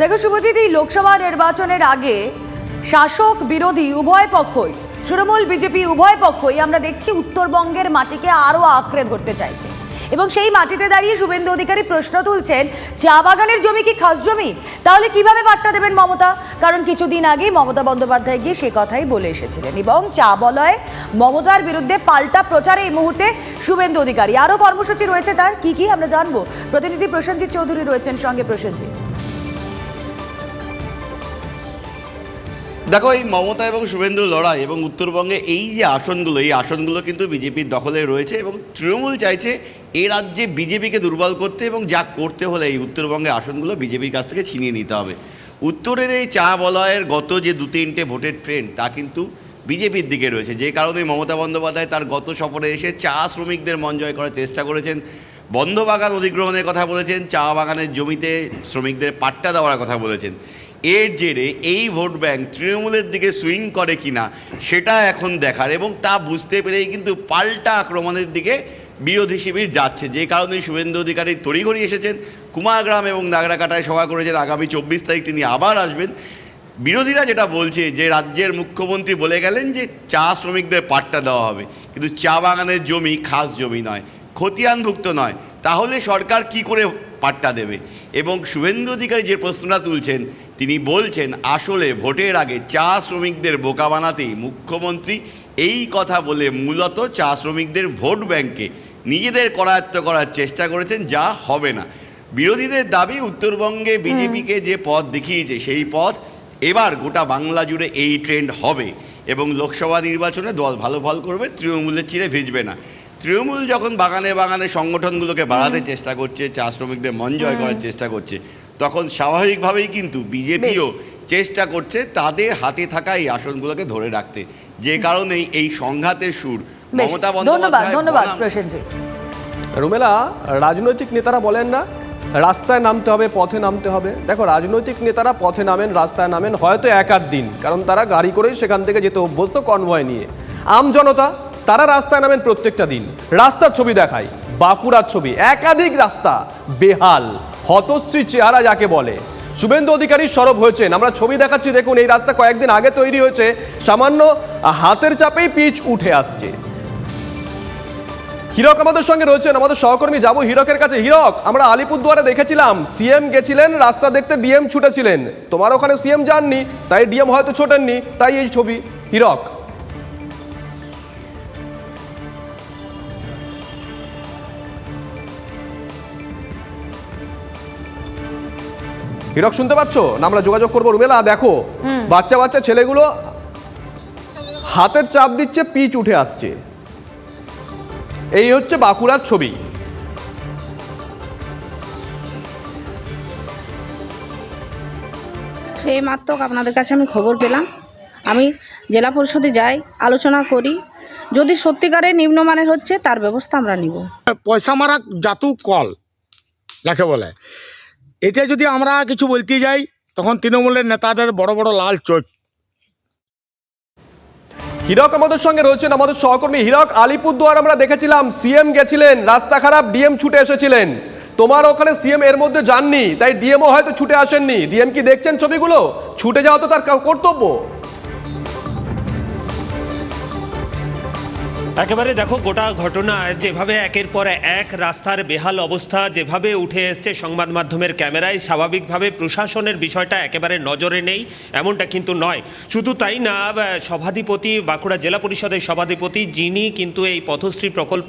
দেখো শুভজিৎ, এই লোকসভা নির্বাচনের আগে শাসক বিরোধী উভয় পক্ষই, তৃণমূল বিজেপি উভয় পক্ষই আমরা দেখছি উত্তরবঙ্গের মাটিকে আরও আঁকড়ে ধরতে চাইছে। এবং সেই মাটিতে দাঁড়িয়ে শুভেন্দু অধিকারী প্রশ্ন তুলছেন, চা বাগানের জমি কি খাস জমি? তাহলে কীভাবে বার্তা দেবেন মমতা? কারণ কিছুদিন আগেই মমতা বন্দ্যোপাধ্যায় গিয়ে সে কথাই বলে এসেছিলেন। এবং চা বলয়ে মমতার বিরুদ্ধে পাল্টা প্রচারে এই মুহূর্তে শুভেন্দু অধিকারী। আরও কর্মসূচি রয়েছে তার, কি কি আমরা জানব? প্রতিনিধি প্রসেনজিৎ চৌধুরী রয়েছেন সঙ্গে প্রসেনজিৎ। দেখো, এই মমতা এবং শুভেন্দুর লড়াই এবং উত্তরবঙ্গে এই যে আসনগুলো, এই আসনগুলো কিন্তু বিজেপির দখলে রয়েছে এবং তৃণমূল চাইছে এ রাজ্যে বিজেপিকে দুর্বল করতে এবং যা করতে হলে এই উত্তরবঙ্গে আসনগুলো বিজেপির কাছ থেকে ছিনিয়ে নিতে হবে। উত্তরের এই চা বলয়ের গত যে দু তিনটে ভোটের ট্রেন্ড তা কিন্তু বিজেপির দিকে রয়েছে। যে কারণে মমতা বন্দ্যোপাধ্যায় তার গত সফরে এসে চা শ্রমিকদের মন জয় করার চেষ্টা করেছেন। বন্ধ বাগান অধিগ্রহণের কথা বলেছেন, চা বাগানের জমিতে শ্রমিকদের পাট্টা দেওয়ার কথা বলেছেন। এর জেরে এই ভোট ব্যাংক তৃণমূলের দিকে সুইং করে কিনা, সেটা এখন দেখার এবং তা বুঝতে পেরেই কিন্তু পাল্টা আক্রমণের দিকে বিরোধী শিবির যাচ্ছে। যে কারণে শুভেন্দু অধিকারী তড়িঘড়ি এসেছেন, কুমারগ্রাম এবং নাগরাকাটায় সভা করেছেন, আগামী চব্বিশ তারিখ তিনি আবার আসবেন। বিরোধীরা যেটা বলছে, যে রাজ্যের মুখ্যমন্ত্রী বলে গেলেন যে চা শ্রমিকদের পাট্টা দেওয়া হবে, কিন্তু চা বাগানের জমি খাস জমি নয়, খতিয়ানভুক্ত নয়। তাহলে সরকার কি করে পাট্টা দেবে? এবং শুভেন্দু অধিকারী যে প্রশ্নটা তুলছেন তিনি বলছেন আসলে ভোটের আগে চা শ্রমিকদের বোকা বানাতেই মুখ্যমন্ত্রী এই কথা বলে মূলত চা শ্রমিকদের ভোট ব্যাংকে নিজেদের করায়ত্ত করার চেষ্টা করেছেন যা হবে না। বিরোধীদের দাবি উত্তরবঙ্গে বিজেপিকে যে পথ দেখিয়েছে সেই পথ এবার গোটা বাংলা জুড়ে এই ট্রেন্ড হবে এবং লোকসভা নির্বাচনে দল ভালো ফল করবে তৃণমূলের চিরে ভিজবে না। তৃণমূল যখন বাগানে বাগানে সংগঠনগুলোকে বাড়াতে চেষ্টা করছে চা শ্রমিকদের মন জয় করার চেষ্টা করছে তখন স্বাভাবিকভাবেই কিন্তু বিজেপিও চেষ্টা করছে তাদের হাতে থাকা এই আসনগুলোকে ধরে রাখতে। যে কারণেই এই সংঘাতের সুর। মমতা ধন্যবাদ বন্দ্যোপাধ্যায় ধন্যবাদ বনাম- রুমেলা রাজনৈতিক নেতারা বলেন না রাস্তায় নামতে হবে পথে নামতে হবে। দেখো রাজনৈতিক নেতারা পথে নামেন রাস্তায় নামেন হয়তো এক আধ দিন। কারণ তারা গাড়ি করেই সেখান থেকে যেতে অভ্যস্ত কনভয় নিয়ে। আম জনতা তারা রাস্তায় নামেন প্রত্যেকটা দিন। রাস্তার ছবি দেখায় বাঁকুড়ার ছবি একাধিক রাস্তা বেহাল। হতশ্রী চেহারা যাকে বলে। শুভেন্দু অধিকারী সরব হয়েছেন। আমরা ছবি দেখাচ্ছি, দেখুন, এই রাস্তা কয়েকদিন আগে তৈরি হয়েছে। সামান্য হাতের চাপেই পিচ উঠে আসছে। হিরক আমাদের সঙ্গে রয়েছেন। আমাদের সহকর্মী, যাব হিরকের কাছে। হিরক, আমরা আলিপুরদুয়ারে দেখেছিলাম। সিএম গেছিলেন, রাস্তা দেখতে ডিএম ছুটেছিলেন। তোমার ওখানে সিএম যাননি, তাই ডিএম হয়তো ছোটেননি, তাই এই ছবি। হিরক হিরক শুনতে পাচ্ছ? না আমরা যোগাযোগ করব রুমেলা দেখো বাচ্চা বাচ্চা ছেলেগুলো হাতের চাপ দিচ্ছে পিচ উঠে আসছে। এই হচ্ছে বাঁকুড়ার ছবি। সেই মাত্র আপনাদের কাছে আমি খবর পেলাম। আমি জেলা পরিষদে যাই আলোচনা করি। যদি সত্যিকারে নিম্নমানের হচ্ছে তার ব্যবস্থা আমরা নিব। পয়সা মারা জাতু কল যাকে বলে। এটা যদি আমরা কিছু বলতে যাই, তখন তৃণমূলের নেতাদের বড় বড় লাল চোখ। হিরক আমাদের সঙ্গে রয়েছেন, আমাদের সহকর্মী হিরক। আলিপুরদুয়ার আমরা দেখেছিলাম, সিএম গেছিলেন, রাস্তা খারাপ, ডিএম ছুটে এসেছিলেন। তোমার ওখানে সিএম এর মধ্যে যাননি, তাই ডিএমও হয়তো ছুটে আসেননি। ডিএম কি দেখছেন ছবিগুলো? ছুটে যাওয়া তো তার কর্তব্য। একেবারে দেখো, গোটা ঘটনা যেভাবে একের পর এক রাস্তার বেহাল অবস্থা, যেভাবে উঠে এসছে সংবাদ মাধ্যমের ক্যামেরায়, স্বাভাবিকভাবে প্রশাসনের বিষয়টা একেবারে নজরে নেই, এমনটা কিন্তু নয়। শুধু তাই না সভাধিপতি, বাঁকুড়া জেলা পরিষদের সভাধিপতি, যিনি কিন্তু এই পথশ্রী প্রকল্প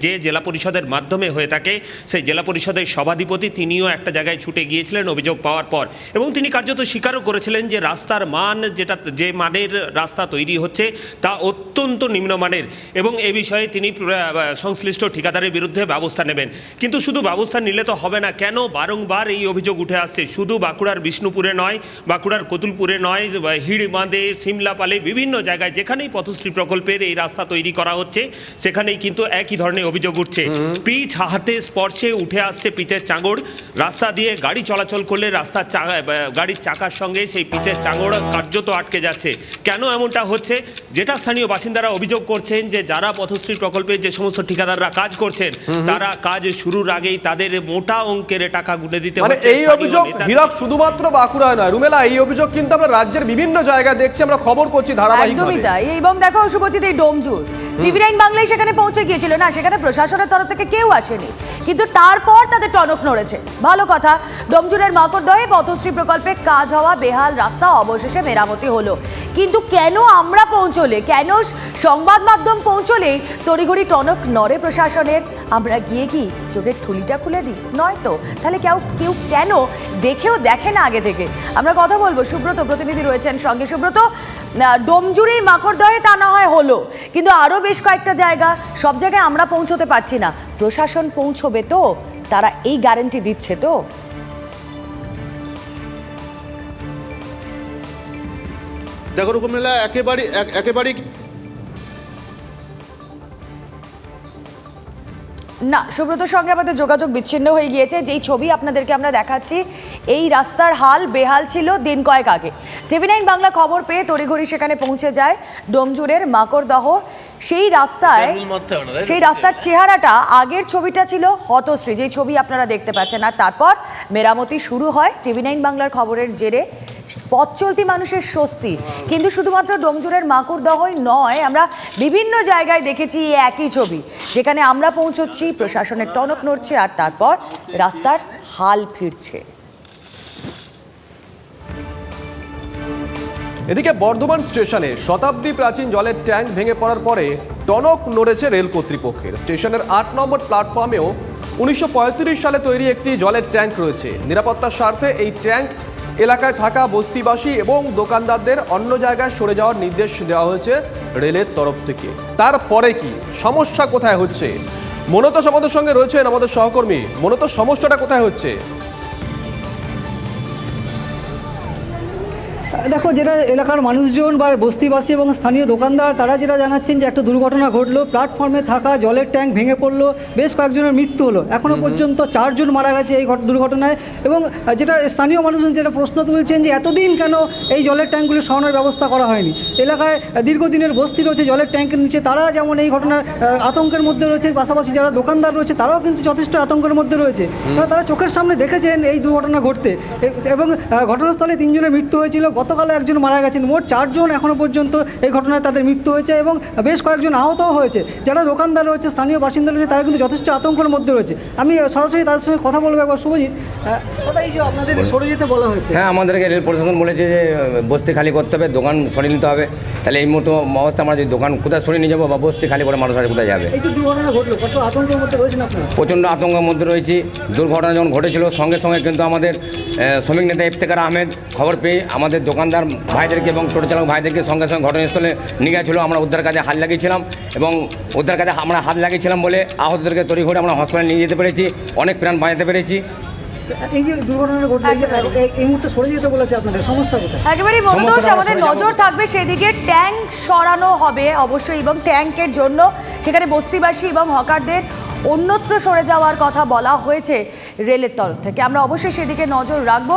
যে জেলা পরিষদের মাধ্যমে হয়ে থাকে, সেই জেলা পরিষদের সভাধিপতি, তিনিও একটা জায়গায় ছুটে গিয়েছিলেন অভিযোগ পাওয়ার পর। এবং তিনি কার্যত স্বীকারও করেছিলেন যে, রাস্তার মান যেটা, যে মানের রাস্তা তৈরি হচ্ছে, তা অত্যন্ত নিম্নমানের। এবং এ বিষয়ে তিনি সংশ্লিষ্ট ঠিকাদারের বিরুদ্ধে ব্যবস্থা নেবেন। কিন্তু শুধু ব্যবস্থা নিলে তো হবে না কেন বারংবার এই অভিযোগ উঠে আসছে? শুধু বাঁকুড়ার বিষ্ণুপুরে নয় বাঁকুড়ার কতুলপুরে নয় হিড়বাঁধে সিমলাপালে বিভিন্ন জায়গায় যেখানেই পথশ্রী প্রকল্পের এই রাস্তা তৈরি করা হচ্ছে সেখানেই কিন্তু একই ধরনের অভিযোগ উঠছে। পিচ হাতে স্পর্শে উঠে আসছে পিচের চাঙড়। রাস্তা দিয়ে গাড়ি চলাচল করলে রাস্তার গাড়ির চাকার সঙ্গে সেই পিচের চাঙড় কার্যত আটকে যাচ্ছে। কেন এমনটা হচ্ছে? যেটা স্থানীয় বাসিন্দারা অভিযোগ করছেন যে যারা পথশ্রী প্রকল্পে যে সমস্ত ঠিকাদাররা কাজ করছেন তারা কাজ শুরুর আগেই তাদের মোটা অঙ্কের টাকা গুনে দিতে মানে এই অভিযোগ। হীরক শুধুমাত্র বাঁকুড়ায় নয়। রুমেলা এই অভিযোগ কিন্তু আমরা রাজ্যের বিভিন্ন জায়গায় দেখছি আমরা খবর করছি একদমই ধারাবাহিকভাবে তাই। এবং দেখো শুভজিৎ এই ডোমজুর। টিভি নাইন বাংলায় সেখানে পৌঁছে গিয়েছিল। না সেখানে প্রশাসনের তরফ থেকে কেউ আসেনি। কিন্তু তারপর তাদের টনক নড়েছে। ভালো কথা ডোমজুরের মাকড়দহে পথশ্রী প্রকল্পে কাজ হওয়া বেহাল রাস্তা অবশেষে মেরামতি হলো। কিন্তু কেন আমরা পৌঁছলে? কেন সংবাদ মাধ্যম পৌঁছলেই তড়িঘড়ি টনক নড়ে প্রশাসনের। আমরা গিয়ে কি চোখের ঠুলিটা খুলে দিই? নয় তো? তাহলে কেউ কেউ কেন দেখেও দেখে না আগে থেকে? আমরা কথা বলব। সুব্রত প্রতিনিধি রয়েছেন সঙ্গে। সুব্রত আহ, ডোমজুড়েই মাকড়দহে তা না হয় হলো কিন্তু আরও বেশ কয়েকটা জায়গা সব জায়গায় আমরা পৌঁছতে পারছি না। প্রশাসন পৌঁছবে তো? তারা এই গ্যারেন্টি দিচ্ছে তো? দেখো রকমেলা একেবারে একেবারেই না সুব্রতর সঙ্গে আমাদের যোগাযোগ বিচ্ছিন্ন হয়ে গিয়েছে। যেই ছবি আপনাদেরকে আমরা দেখাচ্ছি এই রাস্তার হাল বেহাল ছিল দিন কয়েক আগে। টিভি নাইন বাংলা খবর পেয়ে তড়িঘড়ি সেখানে পৌঁছে যায় ডোমজুরের মাকড়দহ। সেই রাস্তায় সেই রাস্তার চেহারাটা আগের ছবিটা ছিল হতশ্রী যেই ছবি আপনারা দেখতে পাচ্ছেন। আর তারপর মেরামতি শুরু হয় টিভি নাইন বাংলার খবরের জেরে। পথ চলতি মানুষের স্বস্তি। কিন্তু শুধুমাত্র ডোমজুরের মাকুরদহই নয়, আমরা বিভিন্ন জায়গায় দেখেছি এই একই ছবি, যেখানে আমরা পৌঁছচ্ছি, প্রশাসনের টনক নড়ছে আর তারপর রাস্তার হাল ফিরছে। এদিকে বর্ধমান স্টেশনে শতাব্দী প্রাচীন জলের ট্যাঙ্ক ভেঙে পড়ার পরে টনক নড়েছে রেল কর্তৃপক্ষের। স্টেশনের আট নম্বর প্ল্যাটফর্মেও উনিশশো পঁয়ত্রিশ সালে তৈরি একটি জলের ট্যাঙ্ক রয়েছে। নিরাপত্তার স্বার্থে এই ট্যাঙ্ক এলাকায় থাকা বস্তিবাসী এবং দোকানদারদের অন্য জায়গায় সরে যাওয়ার নির্দেশ দেওয়া হয়েছে রেলের তরফ থেকে। তারপরে কি? সমস্যা কোথায় হচ্ছে? মনত আমাদের সঙ্গে রয়েছেন আমাদের সহকর্মী। মনত সমস্যাটা কোথায় হচ্ছে? দেখো যেটা এলাকার মানুষজন বা বস্তিবাসী এবং স্থানীয় দোকানদার তারা যেটা জানাচ্ছেন যে একটা দুর্ঘটনা ঘটলো প্ল্যাটফর্মে থাকা জলের ট্যাঙ্ক ভেঙে পড়ল বেশ কয়েকজনের মৃত্যু হলো। এখনও পর্যন্ত চারজন মারা গেছে এই ঘট- দুর্ঘটনায় এবং যেটা স্থানীয় মানুষজন যেটা প্রশ্ন তুলছেন যে এতদিন কেন এই জলের ট্যাঙ্কগুলি সরানোর ব্যবস্থা করা হয়নি? এলাকায় দীর্ঘদিনের বস্তি রয়েছে জলের ট্যাঙ্কের নিচে তারা যেমন এই ঘটনার আতঙ্কের মধ্যে রয়েছে পাশাপাশি যারা দোকানদার রয়েছে তারাও কিন্তু যথেষ্ট আতঙ্কের মধ্যে রয়েছে। তারা চোখের সামনে দেখেছেন এই দুর্ঘটনা ঘটতে। এবং ঘটনাস্থলে তিনজনের মৃত্যু হয়েছিল। গতকালও একজন মারা গেছেন। মোট চারজন এখনও পর্যন্ত এই ঘটনায় তাদের মৃত্যু হয়েছে এবং বেশ কয়েকজন আহতও হয়েছে। যারা দোকানদার রয়েছে স্থানীয় বাসিন্দা রয়েছে তারা কিন্তু যথেষ্ট আতঙ্কের মধ্যে রয়েছে। আমি সরাসরি তাদের সঙ্গে কথা বলব একবার। শুভজিৎ দাদা এই যে আপনাদের সরে যেতে বলা হয়েছে। হ্যাঁ আমাদেরকে রেল প্রশাসন বলেছে যে বস্তি খালি করতে হবে দোকান সরিয়ে নিতে হবে। তাহলে এই মতো অবস্থা আমরা যদি দোকান কোথায় সরিয়ে নিয়ে যাব বা বস্তি খালি করে মানুষ আর কোথায় যাবে? এই যে দুর্ঘটনা ঘটলো কত আতঙ্কের মধ্যে রয়েছেন আপনারা? প্রচণ্ড আতঙ্কের মধ্যে রয়েছি। দুর্ঘটনা যখন ঘটেছিল সঙ্গে সঙ্গে কিন্তু আমাদের শ্রমিক নেতা ইফতেকার আহমেদ খবর পেয়ে আমাদের দোকানদার ভাইদেরকে এবং টোটো চালক ভাইদেরকে সঙ্গে সঙ্গে ঘটনাস্থলে নিয়ে গেছিল। আমরা উদ্ধার কাজে হাত লাগিয়েছিলাম এবং উদ্ধার কাজে আমরা হাত লাগিয়েছিলাম বলে আহতদেরকে তড়ি ঘুরে আমরা হসপিটালে নিয়ে যেতে পেরেছি। অনেক প্রাণ বাঁচাতে পেরেছি। এই যে এই মুহূর্তে সরে যেতে বলেছে আপনাদের সমস্যা কোথায়? একেবারেই আমাদের নজর থাকবে সেদিকে ট্যাঙ্ক সরানো হবে অবশ্যই এবং ট্যাঙ্কের জন্য সেখানে বস্তিবাসী এবং হকারদের অন্যত্র সরে যাওয়ার কথা বলা হয়েছে রেলের তরফ থেকে। আমরা অবশ্যই সেদিকে নজর রাখব।